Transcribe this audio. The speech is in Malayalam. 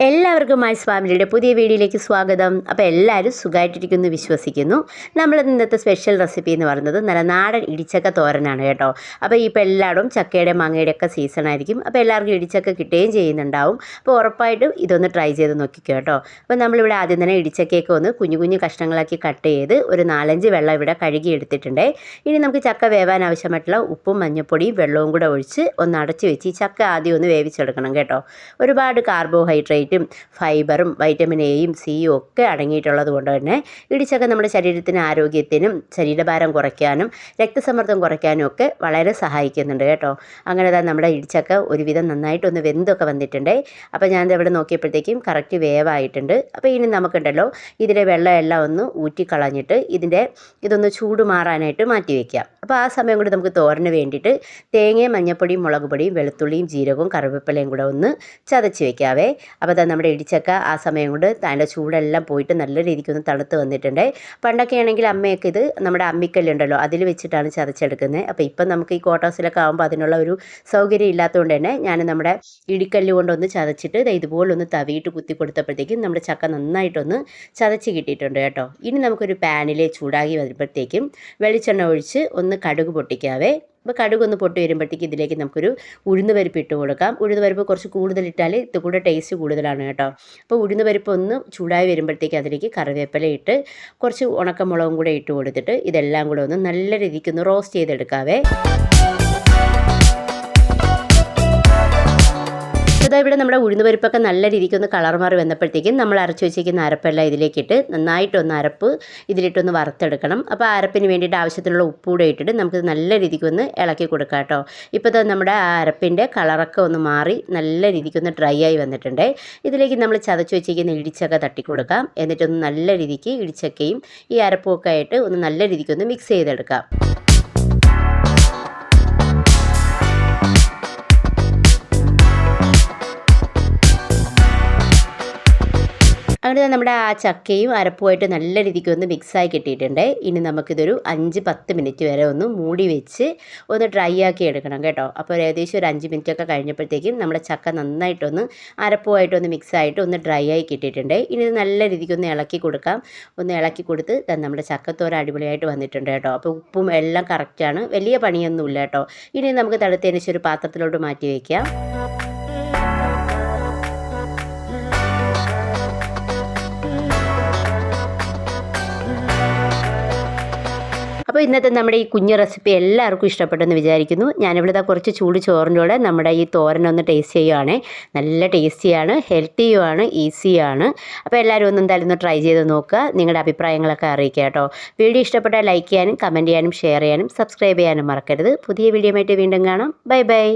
എല്ലാവർക്കും മൈസ് ഫാമിലിയുടെ പുതിയ വീഡിയോയിലേക്ക് സ്വാഗതം. അപ്പോൾ എല്ലാവരും സുഖമായിട്ടിരിക്കുന്നു വിശ്വസിക്കുന്നു. നമ്മൾ ഇന്നത്തെ സ്പെഷ്യൽ റെസിപ്പി എന്ന് പറയുന്നത് നല്ല നാടൻ ഇടിച്ചക്ക തോരനാണ് കേട്ടോ. അപ്പോൾ ഇപ്പോൾ എല്ലായിടും ചക്കയുടെ മാങ്ങയുടെ ഒക്കെ സീസൺ ആയിരിക്കും. അപ്പോൾ എല്ലാവർക്കും ഇടിച്ചക്ക കിട്ടുകയും ചെയ്യുന്നുണ്ടാവും. അപ്പോൾ ഉറപ്പായിട്ടും ഇതൊന്ന് ട്രൈ ചെയ്ത് നോക്കിക്കോ കേട്ടോ. അപ്പോൾ നമ്മളിവിടെ ആദ്യം തന്നെ ഇടിച്ചക്കയൊക്കെ ഒന്ന് കുഞ്ഞു കുഞ്ഞു കഷ്ണങ്ങളാക്കി കട്ട് ചെയ്ത് ഒരു നാലഞ്ച് വെള്ളം ഇവിടെ കഴുകി എടുത്തിട്ടുണ്ട്. ഇനി നമുക്ക് ചക്ക വേവാൻ ആവശ്യമായിട്ടുള്ള ഉപ്പും മഞ്ഞൾപ്പൊടിയും വെള്ളവും കൂടെ ഒഴിച്ച് ഒന്ന് അടച്ച് വെച്ച് ഈ ചക്ക ആദ്യം ഒന്ന് വേവിച്ചെടുക്കണം കേട്ടോ. ഒരുപാട് കാർബോഹൈഡ്രേറ്റും ഫൈബറും വൈറ്റമിൻ എയും സിയും ഒക്കെ അടങ്ങിയിട്ടുള്ളത് കൊണ്ട് തന്നെ ഇടിച്ചക്ക നമ്മുടെ ശരീരത്തിന് ആരോഗ്യത്തിനും ശരീരഭാരം കുറയ്ക്കാനും രക്തസമ്മർദ്ദം കുറയ്ക്കാനും ഒക്കെ വളരെ സഹായിക്കുന്നുണ്ട് കേട്ടോ. അങ്ങനെ തന്നെ നമ്മുടെ ഇടിച്ചക്ക ഒരുവിധം നന്നായിട്ടൊന്ന് വെന്തൊക്കെ വന്നിട്ടുണ്ട്. അപ്പോൾ ഞാൻ ഇവിടെ നോക്കിയപ്പോഴത്തേക്കും കറക്റ്റ് വേവായിട്ടുണ്ട്. അപ്പോൾ ഇനി നമുക്കുണ്ടല്ലോ ഇതിലെ വെള്ളം എല്ലാം ഒന്ന് ഊറ്റിക്കളഞ്ഞിട്ട് ഇതിന്റെ ഇതൊന്ന് ചൂട് മാറാനായിട്ട് മാറ്റി വയ്ക്കാം അപ്പോൾ ആ സമയം കൂടി നമുക്ക് തോരന് വേണ്ടിയിട്ട് തേങ്ങയും മഞ്ഞപ്പൊടിയും മുളക് പൊടിയും വെളുത്തുള്ളിയും ജീരകവും കറിവേപ്പിലയും കൂടെ ഒന്ന് ചതച്ച് വെക്കാവേ. അപ്പോൾ അത് നമ്മുടെ ഇടിച്ചക്ക ആ സമയം കൊണ്ട് അതിന്റെ ചൂടെല്ലാം പോയിട്ട് നല്ല രീതിക്ക് ഒന്ന് തണുത്ത് വന്നിട്ടുണ്ട്. പണ്ടൊക്കെ ആണെങ്കിൽ അമ്മയൊക്കെ ഇത് നമ്മുടെ അമ്മിക്കല്ലുണ്ടല്ലോ അതിൽ വെച്ചിട്ടാണ് ചതച്ചെടുക്കുന്നത്. അപ്പോൾ ഇപ്പം നമുക്ക് ഈ കോട്ടോസിലൊക്കെ ആകുമ്പോൾ അതിനുള്ള ഒരു സൗകര്യം ഇല്ലാത്തതുകൊണ്ട് തന്നെ ഞാൻ നമ്മുടെ ഇടിക്കല്ല് കൊണ്ടൊന്ന് ചതച്ചിട്ട് ദേ ഇതുപോലൊന്ന് തവിയിട്ട് കുത്തി കൊടുത്തപ്പോഴത്തേക്കും നമ്മുടെ ചക്ക നന്നായിട്ടൊന്ന് ചതച്ച് കിട്ടിയിട്ടുണ്ട് കേട്ടോ. ഇനി നമുക്കൊരു പാനിൽ ചൂടാകി വരുമ്പോഴത്തേക്കും വെളിച്ചെണ്ണ ഒഴിച്ച് ഒന്ന് കടുക് പൊട്ടിക്കാവേ. അപ്പോൾ കടുകൊന്ന് പൊട്ടി വരുമ്പോഴത്തേക്ക് ഇതിലേക്ക് നമുക്കൊരു ഉഴുന്ന് പരിപ്പ് ഇട്ട് കൊടുക്കാം. ഉഴുന്ന് പരിപ്പ് കുറച്ച് കൂടുതൽ ഇട്ടാൽ ഇത് കൂടെ ടേസ്റ്റ് കൂടുതലാണ് കേട്ടോ. അപ്പോൾ ഉഴുന്ന് പരിപ്പ് ഒന്ന് ചൂടായി വരുമ്പോഴത്തേക്ക് അതിലേക്ക് കറിവേപ്പില ഇട്ട് കുറച്ച് ഉണക്കമുളകും കൂടെ ഇട്ട് കൊടുത്തിട്ട് ഇതെല്ലാം കൂടെ ഒന്ന് നല്ല രീതിക്ക് ഒന്ന് റോസ്റ്റ് ചെയ്തെടുക്കാവേ. ഇതാ ഇവിടെ നമ്മുടെ ഉഴുന്ന് പരിപ്പൊക്കെ നല്ല രീതിക്ക് ഒന്ന് കളർ മാറി വന്നപ്പോഴത്തേക്കും നമ്മൾ അരച്ച് വെച്ചിരിക്കുന്ന അരപ്പെല്ലാം ഇതിലേക്കിട്ട് നന്നായിട്ടൊന്ന് അരപ്പ് ഇതിലിട്ടൊന്ന് വറുത്തെടുക്കണം. അപ്പോൾ അരപ്പിന് വേണ്ടിയിട്ട് ആവശ്യത്തിനുള്ള ഉപ്പ് കൂടെ ഇട്ടിട്ട് നമുക്ക് നല്ല രീതിക്ക് ഒന്ന് ഇളക്കി കൊടുക്കാം കേട്ടോ. ഇപ്പോൾ നമ്മുടെ ആ അരപ്പിന്റെ കളറൊക്കെ ഒന്ന് മാറി നല്ല രീതിക്ക് ഒന്ന് ഡ്രൈ ആയി വന്നിട്ടുണ്ട്. ഇതിലേക്ക് നമ്മൾ ചതച്ച് വെച്ചിരിക്കുന്ന ഇടിച്ചൊക്കെ തട്ടി കൊടുക്കാം എന്നിട്ടൊന്ന് നല്ല രീതിക്ക് ഇടിച്ചക്കയും ഈ അരപ്പൊക്കെ ആയിട്ട് ഒന്ന് നല്ല രീതിക്ക് ഒന്ന് മിക്സ് ചെയ്തെടുക്കാം. അങ്ങനെ നമ്മുടെ ആ ചക്കയും അരപ്പുമായിട്ട് നല്ല രീതിക്ക് ഒന്ന് മിക്സായി കിട്ടിയിട്ടുണ്ട്. ഇനി നമുക്കിതൊരു അഞ്ച് പത്ത് മിനിറ്റ് വരെ ഒന്ന് മൂടി വെച്ച് ഒന്ന് ഡ്രൈ ആക്കി എടുക്കണം കേട്ടോ. അപ്പോൾ ഏകദേശം ഒരു അഞ്ച് മിനിറ്റ് ഒക്കെ കഴിഞ്ഞപ്പോഴത്തേക്കും നമ്മുടെ ചക്ക നന്നായിട്ടൊന്ന് അരപ്പുമായിട്ടൊന്ന് മിക്സായിട്ട് ഒന്ന് ഡ്രൈ ആയി കിട്ടിയിട്ടുണ്ട്. ഇനി ഇത് നല്ല രീതിക്ക് ഒന്ന് ഇളക്കി കൊടുക്കാം. ഒന്ന് ഇളക്കി കൊടുത്ത് നമ്മുടെ ചക്കത്തോര അടിപൊളിയായിട്ട് വന്നിട്ടുണ്ട് കേട്ടോ. അപ്പോൾ ഉപ്പും എല്ലാം കറക്റ്റാണ് വലിയ പണിയൊന്നുമില്ല കേട്ടോ. ഇനി നമുക്ക് തടുത്തതിന് ശേഷം ഒരു പാത്രത്തിലോട്ട് മാറ്റി വയ്ക്കാം അപ്പോൾ ഇന്നത്തെ നമ്മുടെ ഈ കുഞ്ഞു റെസിപ്പി എല്ലാവർക്കും ഇഷ്ടപ്പെട്ടെന്ന് വിചാരിക്കുന്നു. ഞാനിവിടെ ഇതാ കുറച്ച് ചൂട് ചോറിന്റെ കൂടെ നമ്മുടെ ഈ തോരനൊന്ന് ടേസ്റ്റ് ചെയ്യുവാണേ. നല്ല ടേസ്റ്റിയാണ് ഹെൽത്തിയുമാണ് ഈസിയാണ്. അപ്പോൾ എല്ലാവരും ഒന്ന് എന്തായാലും ഒന്ന് ട്രൈ ചെയ്ത് നോക്കുക. നിങ്ങളുടെ അഭിപ്രായങ്ങളൊക്കെ അറിയിക്കുക കേട്ടോ. വീഡിയോ ഇഷ്ടപ്പെട്ടാൽ ലൈക്ക് ചെയ്യാനും കമന്റ് ചെയ്യാനും ഷെയർ ചെയ്യാനും സബ്സ്ക്രൈബ് ചെയ്യാനും മറക്കരുത്. പുതിയ വീഡിയോ ആയിട്ട് വീണ്ടും കാണാം. Bye bye.